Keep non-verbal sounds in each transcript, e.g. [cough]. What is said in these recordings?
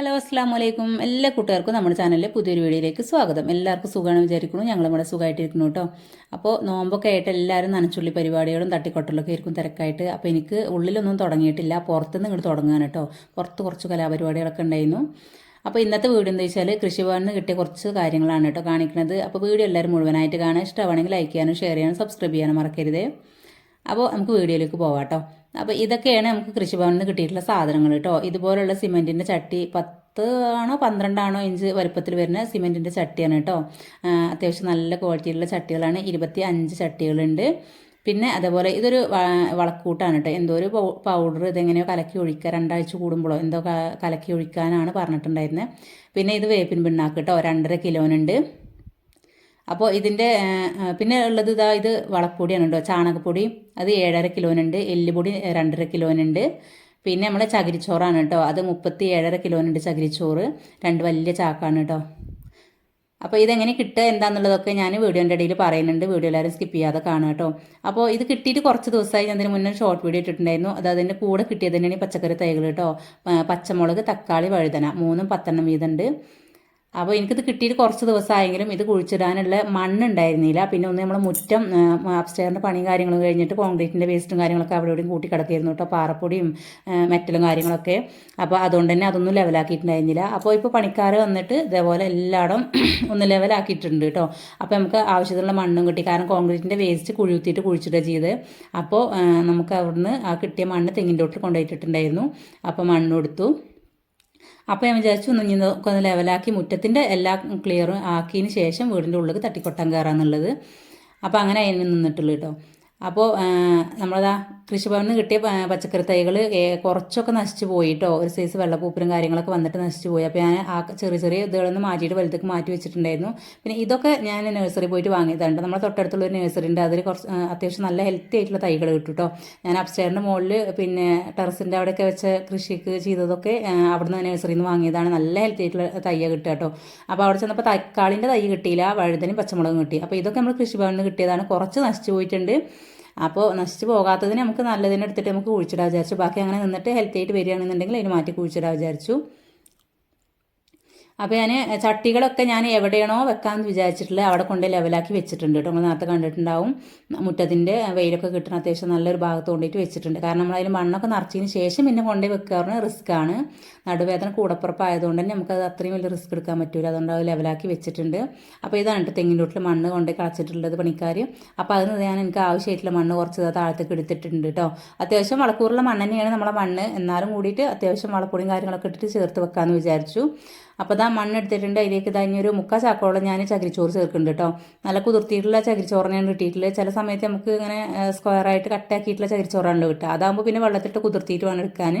Hello അസ്സാം വലൈക്കും എല്ലാ കൂട്ടുകാർക്കും നമ്മുടെ ചാനലിലെ പുതിയൊരു വീഡിയോയിലേക്ക് സ്വാഗതം. എല്ലാവർക്കും സുഖമാണ് വിചാരിക്കുന്നു. ഞങ്ങൾ ഇവിടെ സുഖമായിട്ടിരിക്കുന്നു കേട്ടോ. അപ്പോൾ നോമ്പൊക്കെ ആയിട്ട് എല്ലാവരും നനച്ചുള്ളി പരിപാടികളും തട്ടിക്കൊട്ടലൊക്കെ ആയിരിക്കും തിരക്കായിട്ട്. അപ്പോൾ എനിക്ക് ഉള്ളിലൊന്നും തുടങ്ങിയിട്ടില്ല. പുറത്തുനിന്ന് ഇങ്ങോട്ട് തുടങ്ങാൻ കേട്ടോ. പുറത്ത് കുറച്ച് കലാപരിപാടികളൊക്കെ ഉണ്ടായിരുന്നു. അപ്പോൾ ഇന്നത്തെ വീഡിയോ എന്താ വെച്ചാൽ കൃഷിഭവനിൽ നിന്ന് കിട്ടിയ കുറച്ച് കാര്യങ്ങളാണ് കേട്ടോ കാണിക്കുന്നത്. അപ്പോൾ വീഡിയോ എല്ലാവരും മുഴുവനായിട്ട് കാണാൻ ഇഷ്ടമാണെങ്കിൽ ലൈക്ക് ചെയ്യാനും ഷെയർ ചെയ്യാനും സബ്സ്ക്രൈബ് ചെയ്യാനും മറക്കരുത്. അപ്പോൾ നമുക്ക് വീഡിയോയിലേക്ക് പോവാം കേട്ടോ. അപ്പോൾ ഇതൊക്കെയാണ് നമുക്ക് കൃഷിഭവനിൽ നിന്ന് കിട്ടിയിട്ടുള്ള സാധനങ്ങൾ കേട്ടോ. ഇതുപോലുള്ള സിമെന്റിന്റെ ചട്ടി പത്ത് ആണോ പന്ത്രണ്ടാണോ ഇഞ്ച് വലുപ്പത്തിൽ വരുന്ന സിമെന്റിന്റെ ചട്ടിയാണ് കേട്ടോ. അത്യാവശ്യം നല്ല ക്വാളിറ്റിയിലുള്ള ചട്ടികളാണ്. ഇരുപത്തി അഞ്ച് ചട്ടികളുണ്ട്. പിന്നെ അതേപോലെ ഇതൊരു വളക്കൂട്ടാണ് കേട്ടോ. എന്തോ ഒരു പൗഡർ ഇതെങ്ങനെയോ കലക്കി ഒഴിക്കുക രണ്ടാഴ്ച കൂടുമ്പോഴോ എന്തോ കലക്കി ഒഴിക്കാനാണ് പറഞ്ഞിട്ടുണ്ടായിരുന്നത് പിന്നെ ഇത് വേപ്പിൻ പിണ്ണാക്ക് കേട്ടോ. രണ്ടര കിലോനുണ്ട്. അപ്പോൾ ഇതിന്റെ പിന്നെ ഉള്ളത് ഇതാ ഇത് വളപ്പൊടിയാണ് കേട്ടോ ചാണകപ്പൊടി അത് ഏഴര കിലോനുണ്ട് എല്ലുപൊടി രണ്ടര കിലോനുണ്ട്. പിന്നെ നമ്മൾ ചകിരിച്ചോറാണ് കേട്ടോ അത് മുപ്പത്തി ഏഴര കിലോനുണ്ട് ചകിരിച്ചോറ് രണ്ട് വലിയ ചാക്കാണ് കേട്ടോ. അപ്പോൾ ഇതെങ്ങനെ കിട്ടുക എന്താണെന്നുള്ളതൊക്കെ ഞാൻ വീഡിയോന്റെ ഇടയിൽ പറയുന്നുണ്ട് വീഡിയോ എല്ലാവരും സ്കിപ്പ് ചെയ്യാതെ കാണുക കേട്ടോ. അപ്പോൾ ഇത് കിട്ടിയിട്ട് കുറച്ച് ദിവസമായി ഞാൻ അതിന് മുന്നേ ഷോർട്ട് വീഡിയോ ഇട്ടിട്ടുണ്ടായിരുന്നു അത് കൂടെ കിട്ടിയത് തന്നെയാണ് ഈ പച്ചക്കറി തൈകൾ കേട്ടോ. പച്ചമുളക് തക്കാളി വഴുതന മൂന്നും പത്തെണ്ണം വീതമുണ്ട്. അപ്പോൾ എനിക്കിത് കിട്ടിയിട്ട് കുറച്ച് ദിവസമായെങ്കിലും ഇത് കുഴിച്ചിടാനുള്ള മണ്ണുണ്ടായിരുന്നില്ല. പിന്നെ ഒന്ന് നമ്മൾ മുറ്റം അപ്സ്റ്റെയറിന്റെ പണിയും കാര്യങ്ങളും കഴിഞ്ഞിട്ട് കോൺക്രീറ്റിന്റെ വേസ്റ്റും കാര്യങ്ങളൊക്കെ അവിടെ ഇവിടെയും കൂട്ടി കിടക്കിയിരുന്നു കേട്ടോ. പാറപ്പൊടിയും മെറ്റലും കാര്യങ്ങളൊക്കെ. അപ്പോൾ അതുകൊണ്ട് തന്നെ അതൊന്നും ലെവലാക്കിയിട്ടുണ്ടായിരുന്നില്ല അപ്പോൾ ഇപ്പോൾ പണിക്കാർ വന്നിട്ട് ഇതേപോലെ എല്ലായിടം [clears throat] ഒന്ന് ലെവലാക്കിയിട്ടുണ്ട് കേട്ടോ. അപ്പോൾ നമുക്ക് ആവശ്യത്തിനുള്ള മണ്ണും കിട്ടി. കാരണം കോൺക്രീറ്റിന്റെ വേസ്റ്റ് കുഴിത്തിയിട്ട് കുഴിച്ചിട്ട് ചെയ്ത് അപ്പോൾ നമുക്ക് അവിടുന്ന് ആ കിട്ടിയ മണ്ണ് തെങ്ങിന്റെ തൊട്ടിൽ കൊണ്ടുപോയിട്ടുണ്ടായിരുന്നു അപ്പോൾ മണ്ണ് കൊടുത്തു. അപ്പോൾ ഞാൻ വിചാരിച്ചു ഒന്ന് ഇനി ഒന്ന് ലെവലാക്കി മുറ്റത്തിന്റെ എല്ലാ ക്ലിയറും ആക്കിയതിന് ശേഷം വീടിന്റെ ഉള്ളിലേക്ക് തട്ടിക്കൊട്ടാൻ കയറാന്നുള്ളത്. അപ്പോൾ അങ്ങനെ അതിന് നിന്നിട്ടുള്ളൂ കേട്ടോ. അപ്പോൾ നമ്മളതാ കൃഷിഭവനിൽ നിന്ന് കിട്ടിയ പച്ചക്കറി തൈകൾ കുറച്ചൊക്കെ നശിച്ചു പോയിട്ടോ ഒരു സൈസ് വെള്ളപ്പൂപ്പലും കാര്യങ്ങളൊക്കെ വന്നിട്ട് നശിച്ചു പോയി. അപ്പോൾ ഞാൻ ആ ചെറിയ ചെറിയ ഇതുകളൊന്ന് മാറ്റിയിട്ട് വലുതൊക്കെ മാറ്റി വെച്ചിട്ടുണ്ടായിരുന്നു. പിന്നെ ഇതൊക്കെ ഞാൻ നഴ്സറി പോയിട്ട് വാങ്ങിയതാണ്. നമ്മുടെ തൊട്ടടുത്തുള്ള ഒരു നഴ്സറി ഉണ്ട് അതിൽ കുറച്ച് അത്യാവശ്യം നല്ല ഹെൽത്തി ആയിട്ടുള്ള തൈകൾ കിട്ടും കേട്ടോ ഞാൻ അപ്സ്റ്റേറിന്റെ മുകളിൽ പിന്നെ ടെറസിന്റെ അവിടെയൊക്കെ വെച്ച കൃഷിക്ക് ചെയ്തതൊക്കെ അവിടുന്ന് നഴ്സറിയിൽ നിന്ന് വാങ്ങിയതാണ്. നല്ല ഹെൽത്തി ആയിട്ടുള്ള തയ്യ കിട്ടുക കേട്ടോ അപ്പോൾ അവിടെ ചെന്നപ്പോൾ തക്കാളിന്റെ തൈ കിട്ടിയില്ല വഴുതനും പച്ചമുളകും കിട്ടി. അപ്പോൾ ഇതൊക്കെ നമ്മൾ കൃഷിഭവനിൽ നിന്ന് കിട്ടിയതാണ്. കുറച്ച് നശിച്ചു പോയിട്ടുണ്ട്. അപ്പോൾ നശിച്ചു പോകാത്തതിന് നമുക്ക് നല്ലതിനെടുത്തിട്ട് നമുക്ക് കുഴിച്ചിടാൻ വിചാരിച്ചു. ബാക്കി അങ്ങനെ നിന്നിട്ട് ഹെൽത്തി ആയിട്ട് വരികയാണെന്നുണ്ടെങ്കിൽ അതിന് മാറ്റി കുഴിച്ചിടാൻ വിചാരിച്ചു. അപ്പോൾ ഞാൻ ചട്ടികളൊക്കെ ഞാൻ എവിടെയാണോ വെക്കാമെന്ന് വിചാരിച്ചിട്ടുള്ളത് അവിടെ കൊണ്ട് ലെവലാക്കി വെച്ചിട്ടുണ്ട് കേട്ടോ. നമ്മൾ നേരത്തെ കണ്ടിട്ടുണ്ടാവും. മുറ്റത്തിന്റെ വെയിലൊക്കെ കിട്ടുന്ന അത്യാവശ്യം നല്ലൊരു ഭാഗത്ത് കൊണ്ടിട്ട് വെച്ചിട്ടുണ്ട്. കാരണം നമ്മളതിൽ മണ്ണൊക്കെ നിറച്ചതിന് ശേഷം പിന്നെ കൊണ്ടുപോയി വെക്കാറുണ്ട് റിസ്ക് ആണ്. നടുവേദന കൂടപ്പുറപ്പായതുകൊണ്ട് തന്നെ നമുക്കത് അത്രയും വലിയ റിസ്ക് എടുക്കാൻ പറ്റില്ല അതുകൊണ്ട് അത് ലെവലാക്കി വെച്ചിട്ടുണ്ട്. അപ്പോൾ ഇതാണ് കേട്ടോ തെങ്ങിന്റെ വീട്ടിൽ മണ്ണ് കൊണ്ടുപോയി കളച്ചിട്ടുള്ളത് പണിക്കാർ അപ്പോൾ അതിന് ഞാൻ എനിക്ക് ആവശ്യമായിട്ടുള്ള മണ്ണ് കുറച്ച് താഴത്തേക്ക് എടുത്തിട്ടുണ്ട് കേട്ടോ അത്യാവശ്യം വളക്കൂറുള്ള മണ്ണ് തന്നെയാണ് നമ്മളെ മണ്ണ്. എന്നാലും കൂടിയിട്ട് അത്യാവശ്യം വളപ്പൊടിയും കാര്യങ്ങളൊക്കെ ഇട്ടിട്ട് ചേർത്ത് വെക്കാമെന്ന് വിചാരിച്ചു. അപ്പോൾ ഇതാ മണ്ണ് എടുത്തിട്ടുണ്ട് അതിലേക്ക് ഇതാ ഇനി ഒരു മുക്കാൽ ചാക്കോളം ഞാൻ ചകിരിച്ചോറ് ചേർക്കുന്നുണ്ട് കേട്ടോ നല്ല കുതിർത്തിയിട്ടുള്ള ചകിരിച്ചോറിനെയാണ് കിട്ടിയിട്ടുള്ളത്. ചില സമയത്ത് നമുക്ക് ഇങ്ങനെ സ്ക്വയറായിട്ട് കട്ടാക്കിയിട്ടുള്ള ചകിരിച്ചോറാണല്ലോ കിട്ടുക. അതാകുമ്പോൾ പിന്നെ വെള്ളത്തിട്ട് കുതിർത്തിയിട്ട് വേണം എടുക്കാൻ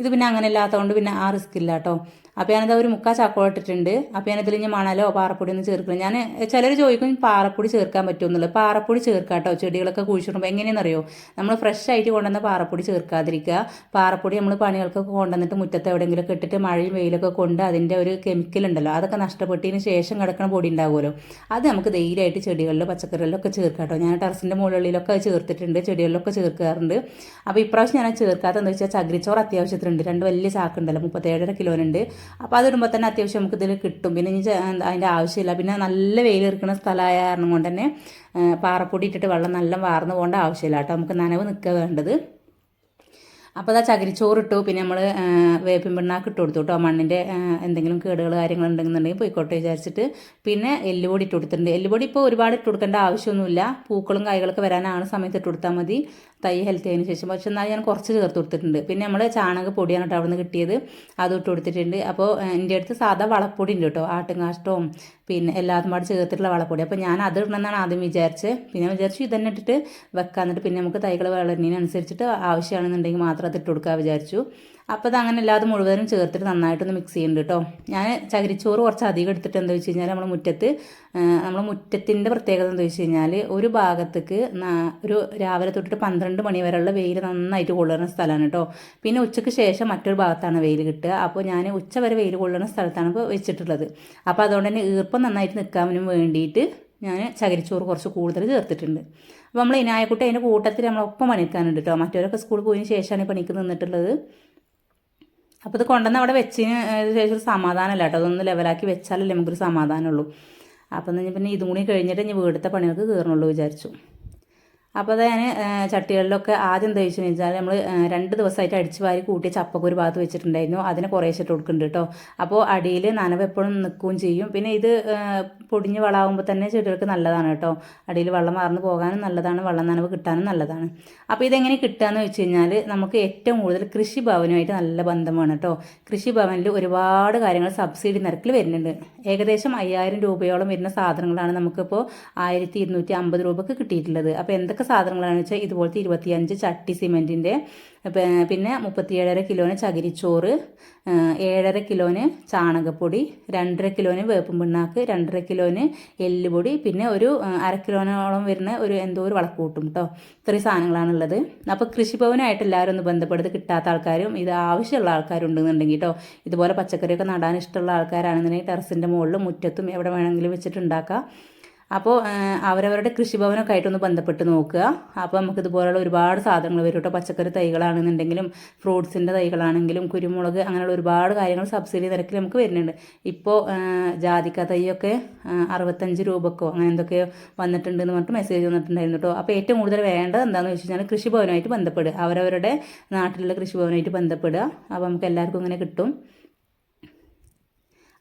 ഇത് പിന്നെ അങ്ങനെ ഇല്ലാത്തതുകൊണ്ട് പിന്നെ ആ റിസ്ക് ഇല്ല കേട്ടോ അപ്പോൾ ഞാനത് ഒരു മുക്കാൽ ചാക്കോളം ഇട്ടിട്ടുണ്ട്. അപ്പോൾ ഞാനതിൽ ഇനി മണലോ പാറപ്പൊടി ഒന്നും ചേർക്കില്ല. ഞാൻ ചിലർ ചോദിക്കും പാറപ്പൊടി ചേർക്കാൻ പറ്റുമെന്നുള്ളത് പാറപ്പൊടി ചേർക്കാം കേട്ടോ. ചെടികളൊക്കെ കുഴിച്ചിടുമ്പോൾ എങ്ങനെയാണെന്നറിയോ? നമ്മൾ ഫ്രഷ് ആയിട്ട് കൊണ്ടുവന്ന പാറപ്പൊടി ചേർക്കാതിരിക്കുക. പാറപ്പൊടി നമ്മൾ പണികൾക്കൊക്കെ കൊണ്ടുവന്നിട്ട് മുറ്റത്ത് എവിടെയെങ്കിലും ഇട്ടിട്ട് മഴയും വെയിലൊക്കെ കൊണ്ട് അതിന്റെ ഒരു കെമിക്കൽ ഉണ്ടല്ലോ. അതൊക്കെ നഷ്ടപ്പെട്ടതിന് ശേഷം കിടക്കുന്ന പൊടി ഉണ്ടാകുമല്ലോ അത് നമുക്ക് ധൈര്യമായിട്ട് ചെടികളിൽ പച്ചക്കറികളിലൊക്കെ ചേർക്കാം കേട്ടോ. ഞാൻ ടെറസിന്റെ മുകളിലൊക്കെ ചേർത്തിട്ടുണ്ട്. ചെടികളിലൊക്കെ ചേർക്കാറുണ്ട്. അപ്പോൾ ഇപ്രാവശ്യം ഞാൻ ചേർക്കാത്തതെന്ന് വെച്ചാൽ ചകിരിച്ചോറ് അത്യാവശ്യത്തിനുണ്ട്. രണ്ട് വലിയ ചാക്കുണ്ടല്ലോ. മുപ്പത്തേഴര കിലോനുണ്ട്. അപ്പോൾ അതിടുമ്പോൾ തന്നെ അത്യാവശ്യം നമുക്ക് ഇതിൽ കിട്ടും. പിന്നെ ഇനി അതിന്റെ ആവശ്യമില്ല. പിന്നെ നല്ല വെയിൽ ഇരിക്കുന്ന സ്ഥലമായ കാരണം കൊണ്ട് തന്നെ പാറപ്പൊടി ഇട്ടിട്ട് വെള്ളം നല്ല വാർന്നു പോകേണ്ട ആവശ്യമില്ല കേട്ടോ. നമുക്ക് നനവ് നിൽക്കുക വേണ്ടത്. അപ്പോൾ അതാ ചകിരിച്ചോറ് ഇട്ടു പിന്നെ നമ്മൾ വേപ്പിൻ പിണ്ണാക്ക് ഇട്ട് കൊടുത്തു കേട്ടോ. മണ്ണിന്റെ എന്തെങ്കിലും കേടുകൾ കാര്യങ്ങൾ ഉണ്ടെന്നുണ്ടെങ്കിൽ പോയിക്കോട്ടെ വിചാരിച്ചിട്ട്. പിന്നെ എല്ലുപൊടി ഇട്ട് കൊടുത്തിട്ടുണ്ട്. എല്ലുപൊടി ഇപ്പോൾ ഒരുപാട് ഇട്ട് കൊടുക്കേണ്ട ആവശ്യമൊന്നുമില്ല. പൂക്കളും കായ്കളൊക്കെ വരാനാണ് സമയത്ത് ഇട്ട് കൊടുത്താൽ മതി. തൈ ഹെൽത്തി ആയതിനു ശേഷം. പക്ഷെ എന്നാൽ ഞാൻ കുറച്ച് ചേർത്ത് കൊടുത്തിട്ടുണ്ട്. പിന്നെ നമ്മൾ ചാണക പൊടിയാണ് കേട്ടോ അവിടെ നിന്ന് കിട്ടിയത്. അതും ഇട്ട് കൊടുത്തിട്ടുണ്ട്. അപ്പോൾ എന്റെ അടുത്ത് സാധാ വളപ്പൊടി ഉണ്ട് കേട്ടോ. ആട്ടുംകാഷ്ടവും പിന്നെ എല്ലാതും പാട് ചേർത്തിട്ടുള്ള വളപ്പൊടി. അപ്പോൾ ഞാൻ അത് ഇടണമെന്നാണ് ആദ്യം വിചാരിച്ചത് പിന്നെ വിചാരിച്ചു ഇതന്നെ ഇട്ടിട്ട് വെക്കാൻ എന്നിട്ട് പിന്നെ നമുക്ക് തൈകൾ വളരുന്നതിനനുസരിച്ചിട്ട് ആവശ്യമാണെന്നുണ്ടെങ്കിൽ മാത്രം അത് ഇട്ട് കൊടുക്കാൻ വിചാരിച്ചു. അപ്പോൾ അത് അങ്ങനെ എല്ലാതും മുഴുവനും ചേർത്തിട്ട് നന്നായിട്ടൊന്ന് മിക്സ് ചെയ്യുന്നുണ്ട് കേട്ടോ ഞാൻ ചകിരിച്ചോറ് കുറച്ച് അധികം എടുത്തിട്ട് എന്താ വെച്ച് കഴിഞ്ഞാൽ നമ്മൾ മുറ്റത്ത് നമ്മൾ മുറ്റത്തിന്റെ പ്രത്യേകത എന്താ വെച്ച് കഴിഞ്ഞാൽ ഒരു ഭാഗത്തേക്ക് ഒരു രാവിലെ തൊട്ടിട്ട് പന്ത്രണ്ട് മണി വരെയുള്ള വെയിൽ നന്നായിട്ട് കൊള്ളുന്ന സ്ഥലമാണ് കേട്ടോ പിന്നെ ഉച്ചയ്ക്ക് ശേഷം മറ്റൊരു ഭാഗത്താണ് വെയിൽ കിട്ടുക. അപ്പോൾ ഞാൻ ഉച്ച വരെ വെയിൽ കൊള്ളുന്ന സ്ഥലത്താണ് ഇപ്പോൾ വെച്ചിട്ടുള്ളത്. അപ്പോൾ അതുകൊണ്ട് തന്നെ ഈർപ്പം നന്നായിട്ട് നിൽക്കാനും വേണ്ടിയിട്ട് ഞാൻ ചകിരിച്ചോറ് കുറച്ച് കൂടുതൽ ചേർത്തിട്ടുണ്ട്. അപ്പോൾ നമ്മൾ ഇനായക്കുട്ടി അതിന്റെ കൂട്ടത്തിൽ നമ്മളൊപ്പം പണിക്കാനുണ്ട് കേട്ടോ മറ്റവരൊക്കെ സ്കൂളിൽ പോയതിന് ശേഷമാണ് പണിക്ക് നിന്നിട്ടുള്ളത്. അപ്പോൾ ഇത് കൊണ്ടുവന്ന് അവിടെ വെച്ചതിന് ശേഷം സമാധാനമല്ല കേട്ടോ. അതൊന്ന് ലെവലാക്കി വെച്ചാലല്ലേ നമുക്കൊരു സമാധാനമുള്ളൂ. അപ്പം പിന്നെ ഇതും കൂടി കഴിഞ്ഞിട്ട് ഇനി വീടത്തെ പണികൾക്ക് കയറണുള്ളൂ വിചാരിച്ചു. അപ്പോൾ ഞാൻ ചട്ടികളിലൊക്കെ ആദ്യം എന്താ വെച്ച് വെച്ചാൽ നമ്മൾ രണ്ട് ദിവസമായിട്ട് അടിച്ച് വാരി കൂട്ടി ചപ്പൊക്കെ ഒരു ഭാഗത്ത് വെച്ചിട്ടുണ്ടായിരുന്നു. അതിനെ ഇട്ട് കൊടുക്കുന്നുണ്ട് കേട്ടോ അപ്പോൾ അടിയിൽ നനവ് എപ്പോഴും നിൽക്കുകയും ചെയ്യും. പിന്നെ ഇത് പൊടിഞ്ഞ് വളമാകുമ്പോൾ തന്നെ ചെടികൾക്ക് നല്ലതാണ് കേട്ടോ അടിയിൽ വെള്ളം മാർന്ന് പോകാനും നല്ലതാണ് വെള്ളം നനവ് കിട്ടാനും നല്ലതാണ്. അപ്പോൾ ഇതെങ്ങനെ കിട്ടുകയെന്ന് വെച്ച് കഴിഞ്ഞാൽ നമുക്ക് ഏറ്റവും കൂടുതൽ കൃഷിഭവനുമായിട്ട് നല്ല ബന്ധമാണ് കേട്ടോ കൃഷിഭവനിൽ ഒരുപാട് കാര്യങ്ങൾ സബ്സിഡി നിരക്കിൽ വരുന്നുണ്ട്. ഏകദേശം അയ്യായിരം രൂപയോളം വരുന്ന സാധനങ്ങളാണ് നമുക്കിപ്പോൾ ആയിരത്തി ഇരുന്നൂറ്റി അമ്പത് രൂപക്ക് കിട്ടിയിട്ടുള്ളത്. അപ്പോൾ എന്തൊക്കെ സാധനങ്ങളാണെന്ന് വെച്ചാൽ ഇതുപോലത്തെ ഇരുപത്തിയഞ്ച് ചട്ടി സിമെന്റിന്റെ പിന്നെ മുപ്പത്തിയേഴര കിലോന് ചകിരിച്ചോറ് ഏഴര കിലോന് ചാണകപ്പൊടി രണ്ടര കിലോന് വേപ്പും പിണ്ണാക്ക് രണ്ടര കിലോന് എല്ലുപൊടി പിന്നെ ഒരു അര കിലോനോളം വരുന്ന ഒരു എന്തോ ഒരു വളക്കൂട്ടും കേട്ടോ ഇത്രയും സാധനങ്ങളാണുള്ളത്. അപ്പോൾ കൃഷിഭവനായിട്ട് എല്ലാവരും ഒന്ന് ബന്ധപ്പെടുത്ത് കിട്ടാത്ത ആൾക്കാരും ഇത് ആവശ്യമുള്ള ആൾക്കാരുണ്ടെന്നുണ്ടെങ്കിൽ കേട്ടോ ഇതുപോലെ പച്ചക്കറിയൊക്കെ നടാൻ ഇഷ്ടമുള്ള ആൾക്കാരാണെന്നുണ്ടെങ്കിൽ ടെറസിന്റെ മുകളിലും മുറ്റത്തും എവിടെ വേണമെങ്കിലും വെച്ചിട്ടുണ്ടാക്കാം. അപ്പോൾ അവരവരുടെ കൃഷിഭവനൊക്കെ ആയിട്ടൊന്ന് ബന്ധപ്പെട്ട് നോക്കുക. അപ്പോൾ നമുക്ക് ഇതുപോലുള്ള ഒരുപാട് സാധനങ്ങൾ വരും കേട്ടോ. പച്ചക്കറി തൈകളാണെന്നുണ്ടെങ്കിലും ഫ്രൂട്ട്സിന്റെ തൈകളാണെങ്കിലും കുരുമുളക് അങ്ങനെയുള്ള ഒരുപാട് കാര്യങ്ങൾ സബ്സിഡി നിരക്കിൽ നമുക്ക് വരുന്നുണ്ട്. ഇപ്പോൾ ജാതിക്ക തൈയൊക്കെ അറുപത്തഞ്ച് രൂപക്കോ അങ്ങനെ എന്തൊക്കെയോ വന്നിട്ടുണ്ടെന്ന് പറഞ്ഞിട്ട് മെസ്സേജ് വന്നിട്ടുണ്ടായിരുന്നു കേട്ടോ. അപ്പോൾ ഏറ്റവും കൂടുതൽ വേണ്ടത് എന്താണെന്ന് വെച്ച് കഴിഞ്ഞാൽ കൃഷിഭവനുമായിട്ട് ബന്ധപ്പെടുക. അവരവരുടെ നാട്ടിലുള്ള കൃഷിഭവനുമായിട്ട് ബന്ധപ്പെടുക. അപ്പോൾ നമുക്ക് എല്ലാവർക്കും ഇങ്ങനെ കിട്ടും.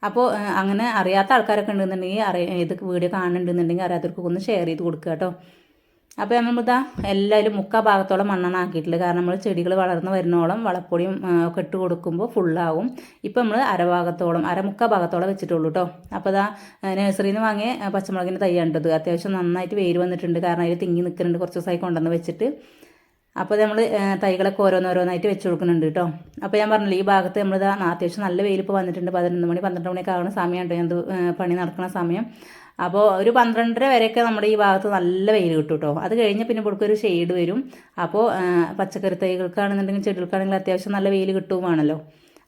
അപ്പോൾ അങ്ങനെ അറിയാത്ത ആൾക്കാരൊക്കെ ഉണ്ടെന്നുണ്ടെങ്കിൽ അറിയ ഇത് വീഡിയോ കാണുന്നുണ്ടെന്നുണ്ടെങ്കിൽ അറിയാത്തവർക്ക് ഒന്ന് ഷെയർ ചെയ്ത് കൊടുക്കുക കേട്ടോ. അപ്പോൾ നമ്മളിതാ എല്ലാവരും മുക്കാ ഭാഗത്തോളം മണ്ണെണ്ണ ആക്കിയിട്ടില്ല കാരണം നമ്മൾ ചെടികൾ വളർന്ന് വരുന്നോളം വളപ്പൊടിയും ഒക്കെ ഇട്ട് കൊടുക്കുമ്പോൾ ഫുള്ളാവും ഇപ്പോൾ നമ്മൾ അരഭാഗത്തോളം അരമുക്കാ ഭാഗത്തോളം വെച്ചിട്ടുള്ളൂ കേട്ടോ അപ്പോൾ ഇതാ നഴ്സറിയിൽ നിന്ന് വാങ്ങിയ പച്ചമുളകിന്റെ തയ്യാണ്ടത് അത്യാവശ്യം നന്നായിട്ട് വേര് വന്നിട്ടുണ്ട്. കാരണം അതിൽ തിങ്ങി നിൽക്കുന്നുണ്ട് കുറച്ച് ദിവസമായി കൊണ്ടുവന്ന് വെച്ചിട്ട്. അപ്പോൾ നമ്മൾ തൈകളൊക്കെ ഓരോന്നോരോന്നായിട്ട് വെച്ച് കൊടുക്കുന്നുണ്ട് കേട്ടോ അപ്പോൾ ഞാൻ പറഞ്ഞില്ല ഈ ഭാഗത്ത് നമ്മൾ ഇതാ അത്യാവശ്യം നല്ല വെയിലിപ്പോൾ വന്നിട്ടുണ്ട്. പതിനൊന്ന് മണി പന്ത്രണ്ട് മണിയൊക്കെ ആവുന്ന സമയമുണ്ട് ഞാൻ പണി നടക്കുന്ന സമയം. അപ്പോൾ ഒരു പന്ത്രണ്ടര വരെയൊക്കെ നമ്മുടെ ഈ ഭാഗത്ത് നല്ല വെയിൽ കിട്ടും കേട്ടോ അത് കഴിഞ്ഞ് പിന്നെ ഇവിടെ ഒരു ഷെയ്ഡ് വരും. അപ്പോൾ പച്ചക്കറി തൈകൾക്കാണെന്നുണ്ടെങ്കിൽ ചെടികൾക്കാണെങ്കിൽ അത്യാവശ്യം നല്ല വെയിൽ കിട്ടുകയാണല്ലോ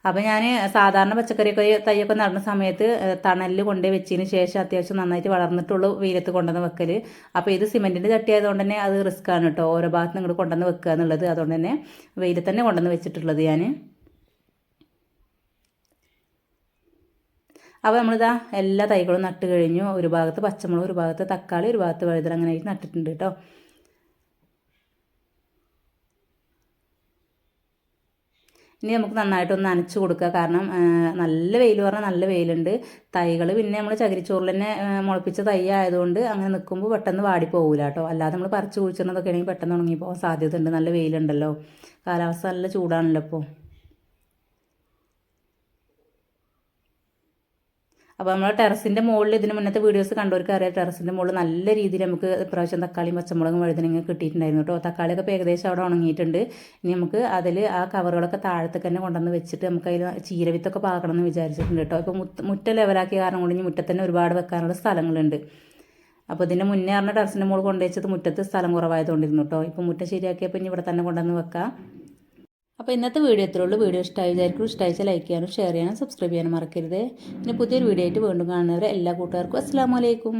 അപ്പോൾ ഞാൻ സാധാരണ പച്ചക്കറിയൊക്കെ തൈയൊക്കെ നടുന്ന സമയത്ത് തണലിൽ കൊണ്ടേ വെച്ചതിന് ശേഷം അത്യാവശ്യം നന്നായിട്ട് വളർന്നിട്ടുള്ളൂ വെയിലത്ത് കൊണ്ടുവന്ന് വെക്കൽ അപ്പോൾ ഇത് സിമെന്റിന്റെ ചട്ടി ആയതുകൊണ്ട് തന്നെ അത് റിസ്ക് ആണ് കേട്ടോ ഓരോ ഭാഗത്ത് നിങ്ങൾ കൊണ്ടുവന്ന് വെക്കുക എന്നുള്ളത്. അതുകൊണ്ട് തന്നെ വെയിലത്ത് തന്നെ കൊണ്ടുവന്ന് വെച്ചിട്ടുള്ളത് ഞാൻ അപ്പോൾ നമ്മളിതാ എല്ലാ തൈകളും നട്ട് കഴിഞ്ഞു. ഒരു ഭാഗത്ത് പച്ചമുളക് ഒരു ഭാഗത്ത് തക്കാളി ഒരു ഭാഗത്ത് വഴുതന അങ്ങനെ നട്ടിട്ടുണ്ട് കേട്ടോ ഇനി നമുക്ക് നന്നായിട്ടൊന്ന് നനച്ച് കൊടുക്കുക. കാരണം നല്ല വെയിൽ പറഞ്ഞാൽ നല്ല വെയിലുണ്ട്. തൈകൾ പിന്നെ നമ്മൾ ചകിരിച്ചോറിൽ തന്നെ മുളപ്പിച്ച തൈ ആയതുകൊണ്ട് അങ്ങനെ നിൽക്കുമ്പോൾ പെട്ടെന്ന് വാടി പോകില്ല കേട്ടോ. അല്ലാതെ നമ്മൾ പറിച്ച് കുഴിച്ചിടുന്നതൊക്കെ ആണെങ്കിൽ പെട്ടെന്ന് ഉണങ്ങി പോകാൻ സാധ്യതയുണ്ട്. നല്ല വെയിലുണ്ടല്ലോ. കാലാവസ്ഥ നല്ല ചൂടാണല്ലോ ഇപ്പോൾ അപ്പോൾ നമ്മൾ ടെറസിന്റെ മുകളിൽ ഇതിന് മുന്നത്തെ വീഡിയോസ് കണ്ടവർക്ക് അറിയാം. ടെറസിന്റെ മുകളിൽ നല്ല രീതിയിൽ നമുക്ക് ഇപ്രാവശ്യം തക്കാളിയും പച്ചമുളകും വഴുതനങ്ങ കിട്ടിയിട്ടുണ്ടായിരുന്നു കേട്ടോ. തക്കാളിയൊക്കെ ഇപ്പോൾ ഏകദേശം അവിടെ ഉണങ്ങിയിട്ടുണ്ട്. ഇനി നമുക്ക് അതിൽ ആ കവറുകളൊക്കെ താഴത്തേക്ക് തന്നെ കൊണ്ടുവന്ന് വെച്ചിട്ട് നമുക്ക് അതിൽ ചീരവിത്തൊക്കെ പാകണം എന്ന് വിചാരിച്ചിട്ടുണ്ട് കേട്ടോ. ഇപ്പോൾ മുറ്റ മുറ്റ ലെവലാക്കിയ കാരണം കൊണ്ട് ഇനി മുറ്റത്ത് തന്നെ ഒരുപാട് വെക്കാനുള്ള സ്ഥലങ്ങളുണ്ട്. അപ്പോൾ ഇതിന്റെ മുന്നേ പറഞ്ഞ ടെറസിന്റെ മുകളിൽ കൊണ്ടുവച്ചത് മുറ്റത്ത് സ്ഥലം കുറവായതുകൊണ്ടിരുന്നു കേട്ടോ. ഇപ്പോൾ മുറ്റം ശരിയാക്കിയപ്പോൾ ഇനി ഇവിടെ തന്നെ കൊണ്ടുവന്ന് വെക്കാം. അപ്പോൾ ഇന്നത്തെ വീഡിയോ ഇത്രേ ഉള്ളൂ. വീഡിയോ ഇഷ്ടമായി വിചാരിക്കും ഇഷ്ടമായിച്ചാൽ ലൈക്ക് ചെയ്യാനും ഷെയർ ചെയ്യാനും സബ്സ്ക്രൈബ് ചെയ്യാനും മറക്കരുത്. ഇനി പുതിയൊരു വീഡിയോ ആയിട്ട് വീണ്ടും കാണുന്നവരെ എല്ലാ കൂട്ടുകാർക്കും അസ്സാം വലൈക്കും